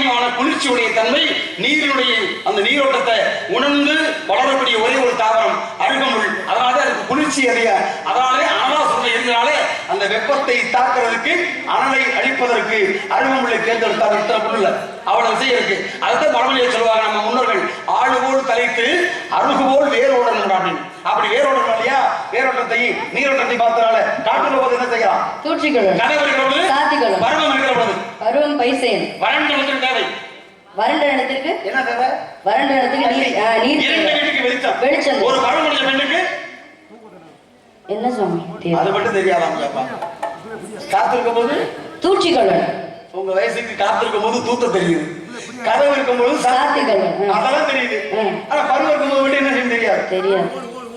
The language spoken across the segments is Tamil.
அதிகமான குளிர்ச்சியுடைய தன்மை நீரினுடைய அந்த நீரோட்டத்தை உணர்ந்து வளரக்கூடிய ஒரே ஒரு தாவரம் அருகமுள் அதனால தான் அதுக்கு குளிர்ச்சி அதிக அதனாலே அனலா சொல்ல இருந்தனாலே அந்த வெப்பத்தை தாக்குறதுக்கு அனலை அழிப்பதற்கு அருகமுள்ளை தேர்ந்தெடுத்தார் புல்லுல. அவ்வளவு விஷயம் இருக்கு. அதுதான் பழமொழியை சொல்லுவாங்க நம்ம முன்னோர்கள் ஆளுபோல் தலைத்து அருகுபோல் வேரோடணும் அப்படின்னு அப்படி. வேரோடணும் இல்லையா? வேரோட்டத்தை நீரோட்டத்தை பார்த்தனால காட்டுல போது என்ன செய்யலாம்? பொழுது சாத்திக்கொள்ளணும் பருவம் இருக்கிற பொழுது பருவம் பைசேன் வறண்ட நிலத்திற்கு தேவை. வறண்ட இடத்திற்கு என்ன தேவை? வறண்ட இடத்துக்கு நீர் நீர். வீட்டுக்கு வெளிச்சம். வெளிச்சம். ஒரு பருவம் முடிஞ்ச பெண்ணுக்கு? என்ன சுவாமி? அது மட்டும் தெரியாதாம் கேப்பா. காத்திருக்கும் போது தூற்றிக்கொள்ளணும். உங்க வயசுக்கு காத்திருக்கும் போது தூத்த தெரியுது. கதவு இருக்கும் போது சாத்திக்கொள்ளணும் ம். அதெல்லாம் தெரியுது. ஆனா பருவம் இருக்கும் போது மட்டும் என்ன செய்யும் தெரியாது. தெரியாது.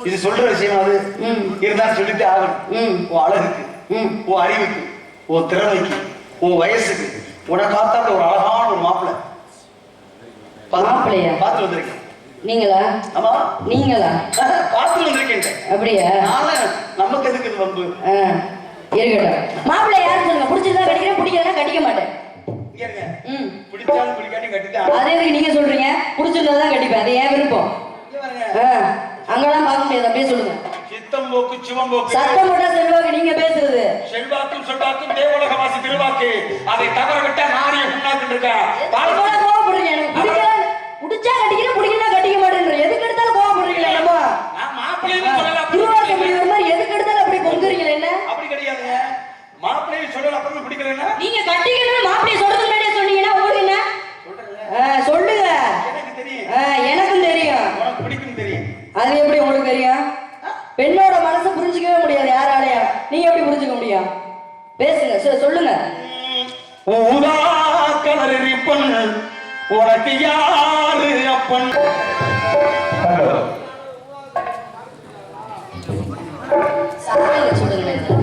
இது சொல்ற விஷயம் அது. ம். இருந்தாலும் சொல்லிட்டு ஆகணும். உன் அழகுக்கு உன் அறிவுக்கு உன் திறமைக்கு. உன் வயசுக்கு உனக்காத்தாண்ட ஒரு அழகான ஒரு மாப்பிள்ளை மாப்பிள்ளையா? பார்த்து வந்திருக்கேன். நீங்களா? ஆமா. நீங்களா? பார்த்து வந்திருக்கேன் அப்படியா? நானே நமக்கு எதுக்கு இது வம்பு? இருக்கட்டும். மாப்பிள்ளை யாரு சொல்லுங்க பிடிச்சிருந்தா கட்டிக்கிறேன் பிடிக்கிறதா கட்டிக்க மாட்டேன். அதே நீங்க சொல்றீங்க? பிடிச்சிருந்தா தான் கட்டிப்பேன் அது ஏன் விருப்பம். அங்கெல்லாம் பார்க்க முடியாது. அப்படியே சொல்லுங்க. சித்தம் போக்கு சிவம் போக்கு. சத்தம் போட்டா செல்வாக்கு நீங்க பேசுறது. செல்வாக்கும் சொல்லாக்கும் தேவலக வாசி திருவாக்கு. அதை தவற விட்டா நாரிய புண்ணாக்கு இருக்க கோவப்படுறீங்க? எனக்கு பிடிக்கல. பிடிச்சா கட்டிக்கிறேன் பிடிக்கலனா கட்டிக்க மாட்டேன்ற எதுக்கு எடுத்தாலும் கோவப்படுறீங்களா நம்ம மாப்பிள்ளையும் சொல்லல திருவாரூர் முடிவு மாதிரி எதுக்கு எடுத்தாலும் அப்படி பொங்குறீங்களா என்ன? அப்படி கிடையாதுங்க மாப்பிள்ளையும் சொல்லல அப்புறம் பிடிக்கலன்னா நீங்க கட்டிக்கணும் மாப்பிள்ளை சொல்றது முன்னாடியே சொன்னீங்கன்னா உங்களுக்கு என்ன? சொல்லுங்க. எனக்கு தெரியும். எனக்கும் தெரியும். பிடிக்கும் தெரியும். அது எப்படி உங்களுக்கு தெரியும்? பெண்ணோட மனசை புரிஞ்சுக்கவே முடியாது யாராலயா? நீங்க எப்படி புரிஞ்சுக்க முடியும்? பேசுங்க சொ- சொல்லுங்க. ஊதா கலர் ரிப்பன். உனக்கு யாரு அப்பன்? சொல்லுங்க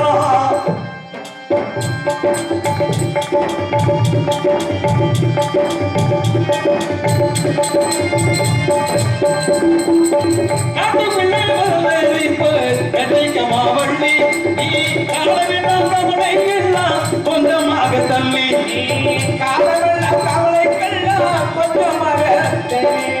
தள்ளி நீ காலமெல்லாம் கவலைக்கெல்லாம் கொஞ்சமாக தள்ளி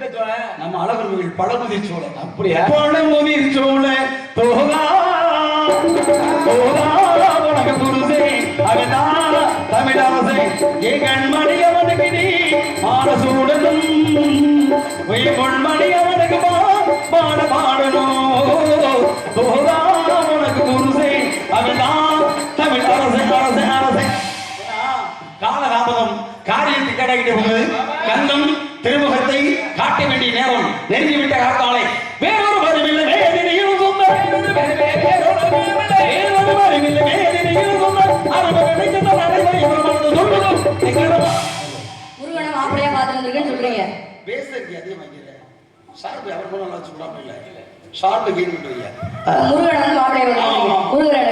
நம்ம அழகுருவில் பழமுதிர் சோழ அப்படியா? பழமுதிர் சோழ தோகா தோகா உனக்கு குருசே அவனா தமிழாசை ஏ கண்மணி அவனுக்கு நீ ஆரசூடனும் ஒய் பொன்மணி அவனுக்கு பாட பாடணும் தோகா உனக்கு குருசே அவனா தமிழ் அரசை அரசை. அரசை காலதாமதம் காரியத்தை கடைகிட்ட போது கண்ணம் திருமுகத்தை காட்ட வேண்டிய நேரம் நெருங்கிவிட்ட காத்தாலை வேறொரு மருமில்லை வேதினியும் சொந்த வேறொரு. முருகனை பார்த்து வந்திருக்கேன்னு சொல்றீங்க. பேசுறதுக்கு அதிகமாக்கிற ஷார்ப்பு அவர் கூட நல்லா வச்சுக்கூடாம இல்லை முருகனை வந்து முருகனை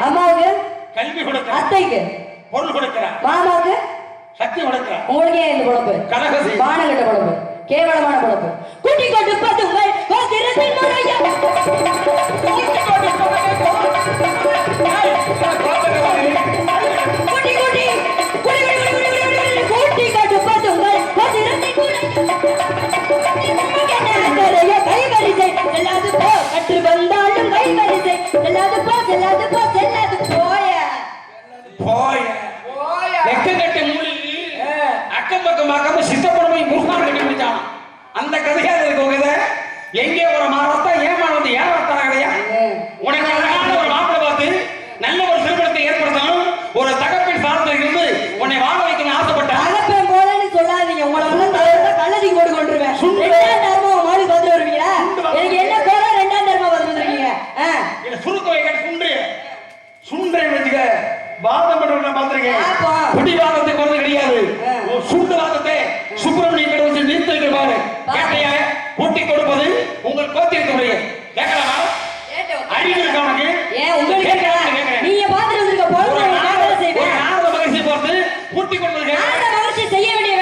அம்மாவுக்கு கல்வி கொடுக்கிறான் அத்தைக்கு பொருள் கொடுக்கிறான் மாமாவுக்கு சக்தி கொடுக்கிறான் உங்களுக்கு ஏன் இந்த பொழப்பு. கனகசி பானகட்ட பொழப்பு. கேவலமான குட்டி கொண்டு பதுங்கள் வாதம் பண்ணுறத பார்த்துருக்கேன். பாப்போம். பிடிவாதத்துக்கு வந்து கிடையாது. சுண்டு வாதத்தை சுப்பிரமணிய கடை வச்சு நிறுத்தி வைக்கிற பாரு கேட்டையா கூட்டி கொடுப்பது உங்கள் கோத்திரத்துடைய. கேட்கலாமா? அறிவு இருக்கா உனக்கு. நீங்க பார்த்துட்டு வந்திருக்க வேலை நாரத- மகரிஷி பார்த்து கூட்டி கொடுப்பது. நாரத மகர்ஷி செய்ய வேண்டிய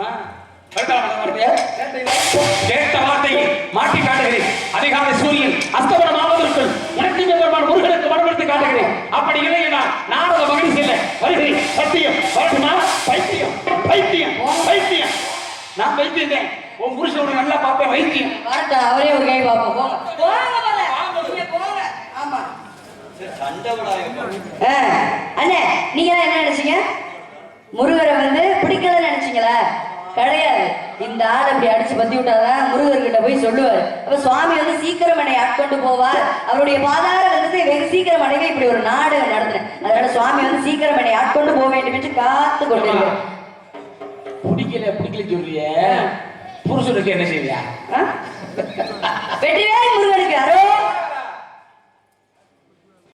வார்த்தையை? கேட்ட வார்த்தையை மாட்டி காட்டுகிறேன். அதிகாலை சூரியன் அஸ்தமனம் ஆவதற்குள் உனக்கு பெருமான் முருகனுக்கு மனப்படுத்தி காட்டுகிறேன். அப்படி இல்லை என்றால் நாரத மகிழ்ச்சி இல்லை வருகிறேன். சத்தியம் வரட்டுமா? பைத்தியம் பைத்தியம் பைத்தியம். நான் பைத்தியம் உன் புருஷனோட நல்லா பார்ப்பேன் வைத்தியம் அவரே ஒரு கை பார்ப்போம். ஆமா அண்ணே நீங்க என்ன நினைச்சீங்க? முருகரை வந்து பிடிக்கலன்னு நினைச்சீங்களா? கிடையாது இந்த ஆள் இப்படி அடிச்சு பத்தி விட்டாதான் முருகர்கிட்ட போய் சொல்லுவார். அப்ப சுவாமி வந்து சீக்கிரம் என்னை ஆட்கொண்டு போவார். அவருடைய பாதார வந்து வெகு சீக்கிரம் அடைவே இப்படி ஒரு நாடகம் நடத்தினேன். அதனால சுவாமி வந்து சீக்கிரம் என்னை ஆட்கொண்டு போக வேண்டும் என்று காத்து கொண்டிருக்கிறேன் பிடிக்கல பிடிக்கல சொல்றிய. புருஷனுக்கு என்ன செய்வியா? வெற்றிவேல் முருகனுக்கு